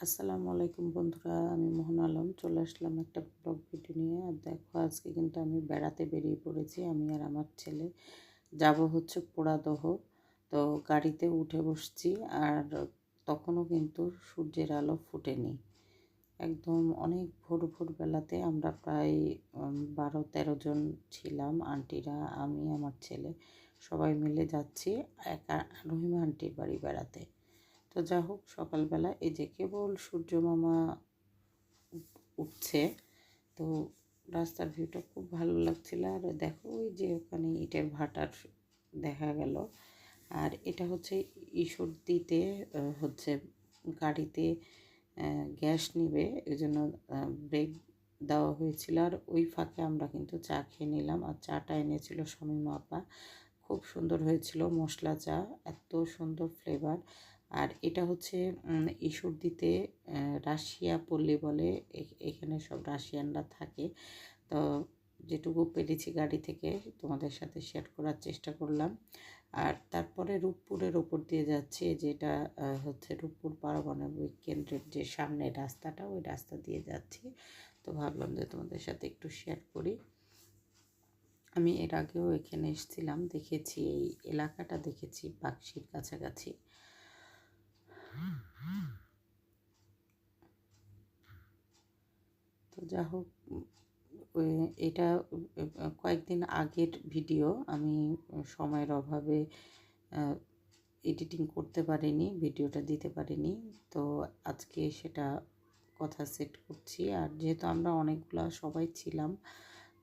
আসসালামু আলাইকুম বন্ধুরা, আমি মোহন আলম। চলে আসলাম একটা ব্লগ ভিডিও নিয়ে। আর দেখো, আজকে কিন্তু আমি বেড়াতে বেরিয়ে পড়েছি। আমি আর আমার ছেলে যাব হচ্ছে পোড়াদহ। তো গাড়িতে উঠে বসছি আর তখনও কিন্তু সূর্যের আলো ফুটেনি। একদম অনেক ভোর ভোরবেলাতে আমরা প্রায় বারো তেরো জন ছিলাম। আন্টিরা, আমি, আমার ছেলে সবাই মিলে যাচ্ছি। একা, রহিমা আন্টির বাড়ি বেড়াতে। তো যা হোক, সকালবেলা এই যে কেবল সূর্য মামা উঠছে, তো রাস্তার ভিউটা খুব ভালো লাগছিল। আর দেখো ওই যে ওখানে ইটের ভাটার দেখা গেল। আর এটা হচ্ছে দিতে হচ্ছে গাড়িতে গ্যাস নিবে। এই জন্য ব্রেক দেওয়া হয়েছিল। আর ওই ফাঁকে আমরা কিন্তু চা খেয়ে নিলাম। আর চাটা এনেছিল স্বামী মাপা খুব সুন্দর হয়েছিল মশলা চা, এত সুন্দর ফ্লেভার আর এটা হচ্ছে দিতে রাশিয়া পল্লী বলে এখানে সব রাশিয়ানরা থাকে। তো যেটুকু পেরেছি গাড়ি থেকে তোমাদের সাথে শেয়ার করার চেষ্টা করলাম। আর তারপরে রূপপুরের ওপর দিয়ে যাচ্ছে, যেটা হচ্ছে রূপপুর পারমাণবিক কেন্দ্রের যে সামনে রাস্তাটা, ওই রাস্তা দিয়ে যাচ্ছি। তো ভাবলাম যে তোমাদের সাথে একটু শেয়ার করি। আমি এর আগেও এখানে এসেছিলাম, দেখেছি এই এলাকাটা, দেখেছি পাকশির কাছাকাছি। তো যা হোক এটা কয়েকদিন আগের ভিডিও, আমি সময়ের অভাবে এডিটিং করতে পারিনি, ভিডিওটা দিতে পারিনি, তো আজকে সেটা কথা সেট করছি। আর যেহেতু আমরা অনেকগুলো সবাই ছিলাম,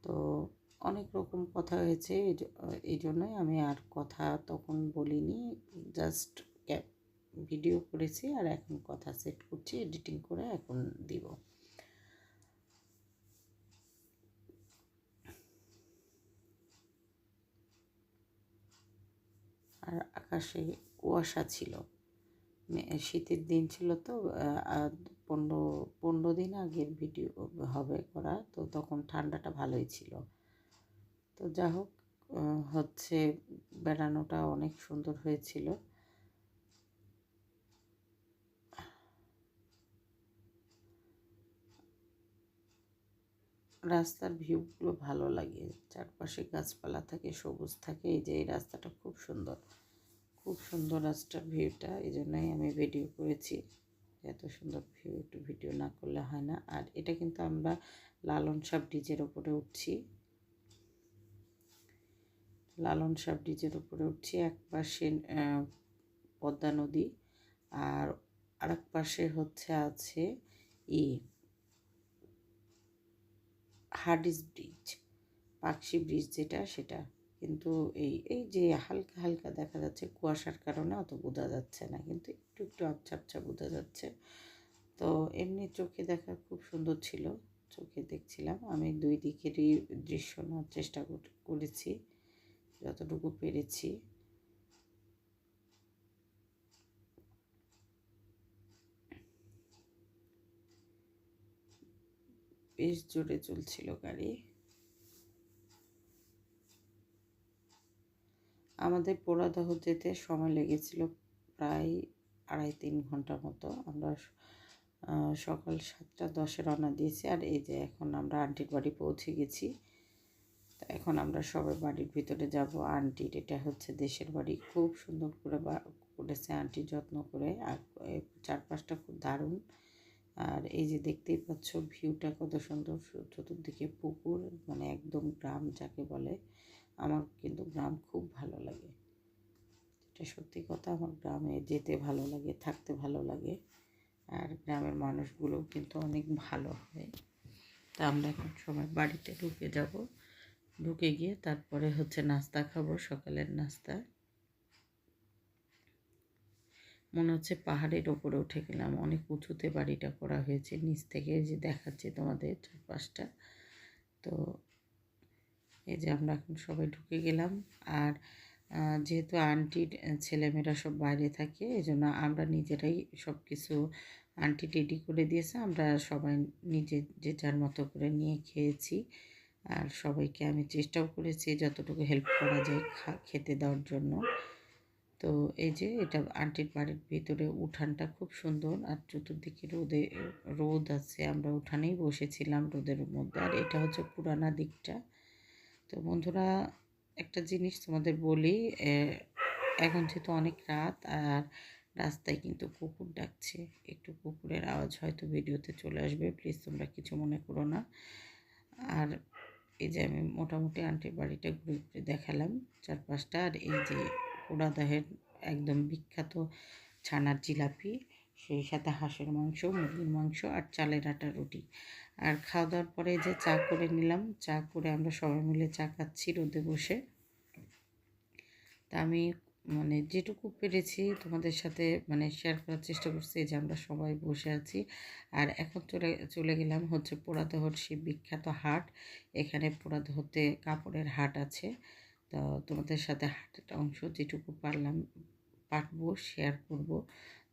তো অনেক রকম কথা হয়েছে এই জন্যই আমি আর কথা তখন বলিনি, জাস্ট ভিডিও করেছি আর এখন কথা সেট করছি, এডিটিং করে এখন দিব। আর আকাশে কুয়াশা ছিল। শীতের দিন ছিল তো পনেরো পনেরো দিন আগের ভিডিও হবে করা, তো তখন ঠান্ডাটা ভালোই ছিল। তো যা হোক হচ্ছে বেড়ানোটা অনেক সুন্দর হয়েছিল। রাস্তার ভিউগুলো ভালো লাগে। চারপাশে গাছপালা থাকে, সবুজ থাকে, এই যে এই রাস্তাটা খুব সুন্দর। খুব সুন্দর রাস্তার ভিউটা এই জন্যই আমি ভিডিও করেছি। এত সুন্দর ভিউ একটু ভিডিও না করলে হয় না। আর এটা কিন্তু আমরা লালন সাপ ব্রিজের ওপরে উঠছি। লালন সাপ ব্রিজের উপরে উঠছি, এক পাশে পদ্মা নদী, আর আরেক পাশে হচ্ছে আছে ই হার্ডিস ব্রিজ পাকশি ব্রিজ যেটা, সেটা কিন্তু এই এই যে হালকা হালকা দেখা যাচ্ছে কুয়াশার কারণে অত বোঝা যাচ্ছে না, কিন্তু একটু একটু আবছা আবছা বোঝা যাচ্ছে। তো এমনি চোখে দেখা খুব সুন্দর ছিল, চোখে দেখছিলাম। আমি দুই দিকেরই দৃশ্য নেওয়ার চেষ্টা করেছি, যতটুকু পেরেছি। বেশ জোরে চলছিল গাড়ি। আমাদের পোড়াদহ যেতে সময় লেগেছিল প্রায় আড়াই তিন ঘণ্টা মতো। আমরা সকাল সাতটা দশে রওনা দিয়েছি আর এই যে এখন আমরা আন্টির বাড়ি পৌঁছে গেছি। এখন আমরা সবাই বাড়ির ভিতরে যাব। আন্টির এটা হচ্ছে দেশের বাড়ি। খুব সুন্দর করে করেছে আন্টি, যত্ন করে। আর চারপাশটা খুব দারুণ। আর এই যে দেখতেই পাচ্ছ ভিউটা কত সুন্দর চতুর্দিকে পুকুর মানে একদম গ্রাম যাকে বলে, আমার কিন্তু গ্রাম খুব ভালো লাগে। এটা সত্যি কথা, আমার গ্রামে যেতে ভালো লাগে, থাকতে ভালো লাগে। আর গ্রামের মানুষগুলোও কিন্তু অনেক ভালো হয়। তা আমরা এখন সময় বাড়িতে ঢুকে যাব। ঢুকে গিয়ে তারপরে হচ্ছে নাস্তা খাব, সকালের নাস্তা। মনে হচ্ছে পাহাড়ের ওপরে উঠে গেলাম। অনেক উঁচুতে বাড়িটা করা হয়েছে। নিচ থেকে যে দেখাচ্ছে তোমাদের চারপাশটা। তো এই যে আমরা এখন সবাই ঢুকে গেলাম। আর যেহেতু আন্টির ছেলেমেয়েরা সব বাইরে থাকে, এই জন্য আমরা নিজেরাই সব কিছু আন্টি রেডি করে দিয়েছে। আমরা সবাই নিজে যে যার মতো করে নিয়ে খেয়েছি। আর সবাইকে আমি চেষ্টাও করেছি যতটুকু হেল্প করা যায় খেতে দেওয়ার জন্য। তো এই যে এটা আন্টির বাড়ির ভিতরে উঠানটা খুব সুন্দর আর চতুর্দিকে রোদে, রোদ আছে, আমরা উঠানেই বসেছিলাম রোদের মধ্যে। আর এটা হচ্ছে পুরানা দিকটা। তো বন্ধুরা, একটা জিনিস তোমাদের বলি এখন যেহেতু অনেক রাত আর রাস্তায় কিন্তু কুকুর ডাকছে, একটু কুকুরের আওয়াজ হয়তো ভিডিওতে চলে আসবে, প্লিজ তোমরা কিছু মনে করো না। আর এই যে আমি মোটামুটি আন্টির বাড়িটা ঘুরে ঘুরে দেখালাম চারপাশটা, আর এই যে পোড়াদহের একদম বিখ্যাত ছানার জিলাপি, সেই সাথে হাঁসের মাংস, মুরগির মাংস আর চালের আটা রুটি। আর খাওয়া দাওয়ার পরে যে চা করে নিলাম, চা করে আমরা সবাই মিলে চা খাচ্ছি রোদে বসে। তা আমি মানে যেটুকু পেরেছি তোমাদের সাথে মানে শেয়ার করার চেষ্টা করছি যে আমরা সবাই বসে আছি। আর এখন চলে চলে গেলাম হচ্ছে পোড়াদহর সেই বিখ্যাত হাট। এখানে পোড়াদহতে কাপড়ের হাট আছে। তো তোমাদের সাথে হাটের অংশ যেটুকু পারলাম পাঠবো শেয়ার করব।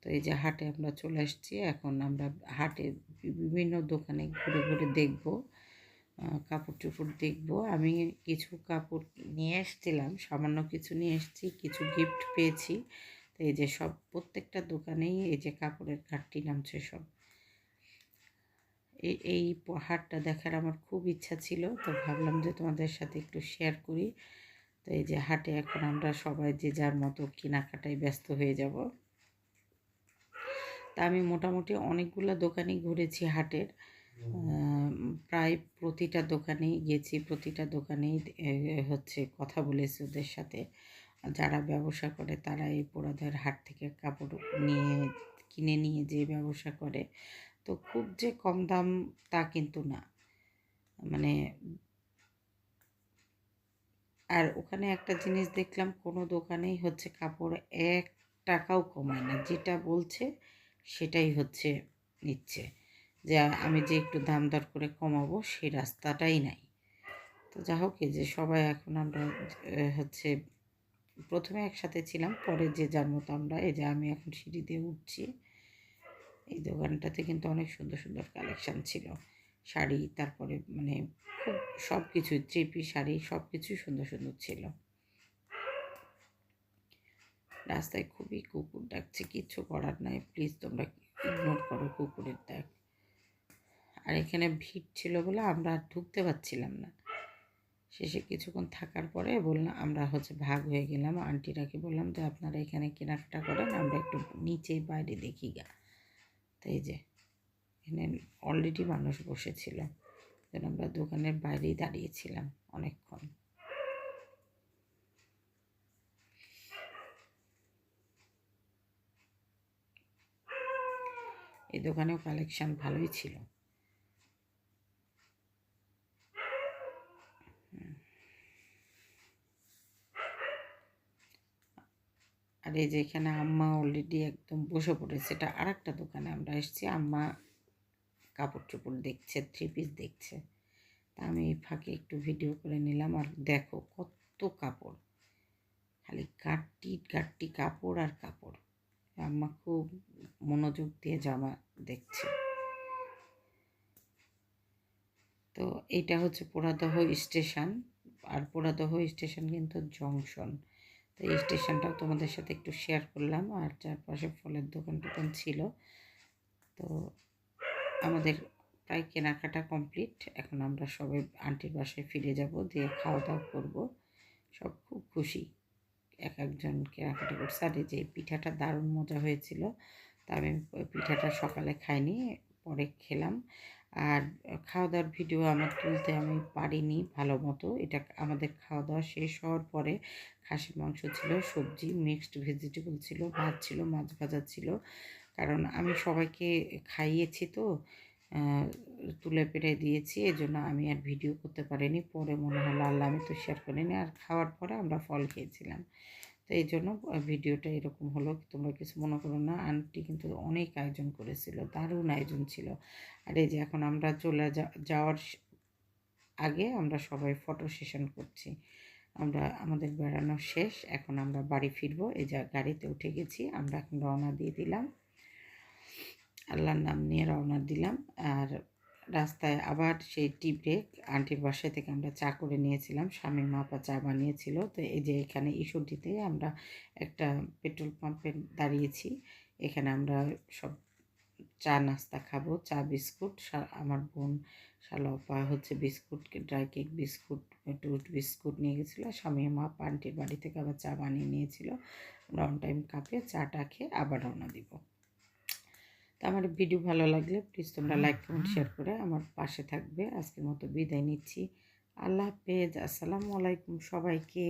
তো এই যে হাটে আমরা চলে আসছি, এখন আমরা হাটে বিভিন্ন দোকানে ঘুরে ঘুরে দেখব কাপড় চোপড় দেখব। আমি কিছু কাপড় নিয়ে এসেছিলাম সামান্য কিছু নিয়ে এসেছি কিছু গিফট পেয়েছি। তো এই যে সব, প্রত্যেকটা দোকানেই এই যে কাপড়ের ঘাটতি নামছে সব। এই এই হাটটা দেখার আমার খুব ইচ্ছা ছিল, তো ভাবলাম যে তোমাদের সাথে একটু শেয়ার করি। তো এই যে হাটে এখন আমরা সবাই যে যার মতো কেনাকাটায় ব্যস্ত হয়ে যাব। তা আমি মোটামুটি অনেকগুলো দোকানই ঘুরেছি হাটের। প্রায় প্রতিটা দোকানেই গেছি প্রতিটা দোকানেই হচ্ছে কথা বলেছি ওদের সাথে। যারা ব্যবসা করে তারা এই পোড়াদের হাট থেকে কাপড় নিয়ে, কিনে নিয়ে যে ব্যবসা করে, তো খুব যে কম দাম তা কিন্তু না। মানে আর ওখানে একটা জিনিস দেখলাম, কোনো দোকানেই হচ্ছে কাপড় এক টাকাও কমায় না। যেটা বলছে সেটাই হচ্ছে নিচ্ছে। যে আমি যে একটু দাম দর করে কমাবো সেই রাস্তাটাই নাই। তো যা হোক যে সবাই এখন আমরা হচ্ছে প্রথমে একসাথে ছিলাম, পরে যে যার মতো আমরা, এই যে আমি এখন সিঁড়ি দিয়ে উঠছি। এই দোকানটাতে কিন্তু অনেক সুন্দর সুন্দর কালেকশান ছিল। শাড়ি, তারপরে মানে খুব সব কিছুই চেপি শাড়ি সব কিছুই সুন্দর সুন্দর ছিল। রাস্তায় খুবই কুকুর ডাকছে, কিচ্ছু করার নাই। প্লিজ তোমরা ইগনোর করো কুকুরের ডাক। আর এখানে ভিড় ছিল বলে আমরা আর ঢুকতে পারছিলাম না। শেষে কিছুক্ষণ থাকার পরে বললাম, আমরা হচ্ছে ভাগ হয়ে গেলাম। আন্টিরাকে বললাম যে, আপনারা এখানে কেনাকাটা করেন, আমরা একটু নিচেই বাইরে দেখি গা। তাই যে এখানে অলরেডি মানুষ বসেছিল। যেন আমরা দোকানের বাইরেই দাঁড়িয়েছিলাম অনেকক্ষণ। এই দোকানেও কালেকশান ভালোই ছিল। আর এই যে এখানে আম্মা অলরেডি একদম বসে পড়েছে। এটা আর একটা দোকানে আমরা এসেছি। আম্মা কাপড় চোপড় দেখছে থ্রি পিস দেখছে। তা আমি এই ফাঁকে একটু ভিডিও করে নিলাম আর দেখো কত কাপড়। খালি গাট্টি গাট্টি কাপড় আর কাপড়। আম্মা খুব মনোযোগ দিয়ে জামা দেখছে। তো এটা হচ্ছে পোড়াদহ স্টেশন। আর পোড়াদহ স্টেশন কিন্তু জংশন। তো এই স্টেশনটাও তোমাদের সাথে একটু শেয়ার করলাম। আর চারপাশে ফলের দোকান টোকান ছিল। তো আমাদের প্রায় কেনাকাটা কমপ্লিট এখন আমরা সবাই আন্টির বাসায় ফিরে যাব, দিয়ে খাওয়া দাওয়া করব। সব খুব খুশি। এক একজন কেনাকাটা করছে। আর যে পিঠাটা দারুণ মজা হয়েছিল, তা আমি পিঠাটা সকালে খাইনি, পরে খেলাম। আর খাওয়া দাওয়ার ভিডিও আমার তুলতে আমি পারিনি ভালো মতো। এটা আমাদের খাওয়া দাওয়া শেষ হওয়ার পরে খাসির মাংস ছিল, সবজি মিক্সড ভেজিটেবল ছিল, ভাত ছিল, মাছ ভাজা ছিল। কারণ আমি সবাইকে খাইয়েছি তো তুলে পেরে দিয়েছি এই জন্য আমি আর ভিডিও করতে পারিনি। পরে মনে হলো, আল্লাহ আমি তো শেয়ার করিনি আর খাওয়ার পরে আমরা ফল খেয়েছিলাম। তো এই জন্য ভিডিওটা এরকম হলো তোমরা কিছু মনে করো না। আন্টি কিন্তু অনেক আয়োজন করেছিল, দারুণ আয়োজন ছিল। আর এই যে এখন আমরা চলে যাওয়ার আগে আমরা সবাই ফটো সেশন করছি। আমরা, আমাদের বেড়ানো শেষ, এখন আমরা বাড়ি ফিরবো। এই যা গাড়িতে উঠে গেছি, আমরা এখন রওনা দিয়ে দিলাম। আল্লাহর নাম নিয়ে রওনা দিলাম। আর রাস্তায় আবার সেই টি ব্রেক আন্টির বাসায় থেকে আমরা চা করে নিয়েছিলাম। স্বামী মাপা চা বানিয়েছিল। তো এই যে এখানে ঈশ্বরদীতে আমরা একটা পেট্রোল পাম্পে দাঁড়িয়েছি। এখানে আমরা সব চা নাস্তা খাব, চা বিস্কুট আমার বোন শালপা হচ্ছে biscuit dry cake biscuit toast biscuit নিয়ে গেছিল। স্বামী মা আন্টির বাড়ি থেকে আবার চা বানিয়ে নিয়েছিল। আমরা অন টাইম কাপে চাটা খেয়ে আবার রওনা দিব। তো আমার ভিডিও ভালো লাগলে প্লিজ তোমরা লাইক কমেন্ট শেয়ার করে আমার পাশে থাকবে। আজকের মতো বিদায় নিচ্ছি। আল্লাহ হাফেজ। আসসালামু আলাইকুম সবাইকে।